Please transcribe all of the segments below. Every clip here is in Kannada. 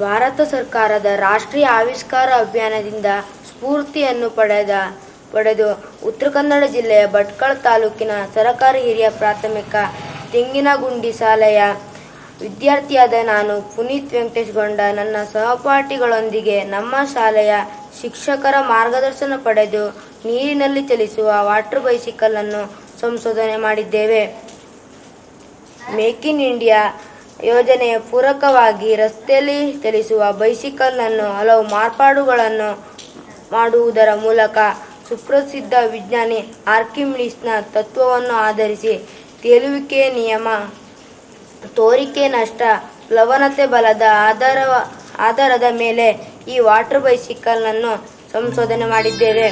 ಭಾರತ ಸರ್ಕಾರದ ರಾಷ್ಟ್ರೀಯ ಆವಿಷ್ಕಾರ ಅಭಿಯಾನದಿಂದ ಸ್ಫೂರ್ತಿಯನ್ನು ಪಡೆದ, ಪಡೆದು ಉತ್ತರ ಕನ್ನಡ ಜಿಲ್ಲೆಯ ಭಟ್ಕಳ ತಾಲೂಕಿನ ಸರಕಾರಿ ಹಿರಿಯ ಪ್ರಾಥಮಿಕ ತೆಂಗಿನಗುಂಡಿ ಶಾಲೆಯ ವಿದ್ಯಾರ್ಥಿಯಾದ ನಾನು ಪುನೀತ್ ವೆಂಕಟೇಶ್ ಗೊಂಡ ನನ್ನ ಸಹಪಾಠಿಗಳೊಂದಿಗೆ ನಮ್ಮ ಶಾಲೆಯ ಶಿಕ್ಷಕರ ಮಾರ್ಗದರ್ಶನ ಪಡೆದು ನೀರಿನಲ್ಲಿ ಚಲಿಸುವ ವಾಟರ್ ಬೈಸಿಕಲ್ ಅನ್ನು ಸಂಶೋಧನೆ ಮಾಡಿದ್ದೇವೆ. ಮೇಕ್ ಇನ್ ಇಂಡಿಯಾ ಯೋಜನೆಯ ಪೂರಕವಾಗಿ ರಸ್ತೆಯಲ್ಲಿ ಚಲಿಸುವ ಬೈಸಿಕಲ್ ಅನ್ನು ಹಲವು ಮಾರ್ಪಾಡುಗಳನ್ನು ಮಾಡುವುದರ ಮೂಲಕ ಸುಪ್ರಸಿದ್ಧ ವಿಜ್ಞಾನಿ ಆರ್ಕಿಮಿಡಿಸ್ನ ತತ್ವವನ್ನು ಆಧರಿಸಿ ತೇಲುವಿಕೆ ನಿಯಮ, ತೋರಿಕೆ ನಷ್ಟ, ಲವಣತೆ ಬಲದ ಆಧಾರ ಆಧಾರದ ಮೇಲೆ ಈ ವಾಟರ್ ಬೈಸಿಕಲ್ ಅನ್ನು ಸಂಶೋಧನೆ ಮಾಡಿದ್ದೇವೆ.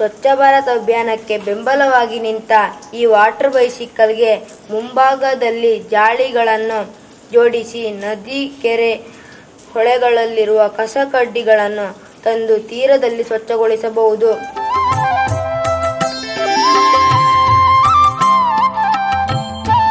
ಸ್ವಚ್ಛ ಭಾರತ್ ಅಭಿಯಾನಕ್ಕೆ ಬೆಂಬಲವಾಗಿ ನಿಂತ ಈ ವಾಟರ್ ಬೈಸಿಕಲ್ಗೆ ಮುಂಭಾಗದಲ್ಲಿ ಜಾಳಿಗಳನ್ನು ಜೋಡಿಸಿ ನದಿ, ಕೆರೆ, ಹೊಳೆಗಳಲ್ಲಿರುವ ಕಸ ಕಡ್ಡಿಗಳನ್ನು ತಂದು ತೀರದಲ್ಲಿ ಸ್ವಚ್ಛಗೊಳಿಸಬಹುದು.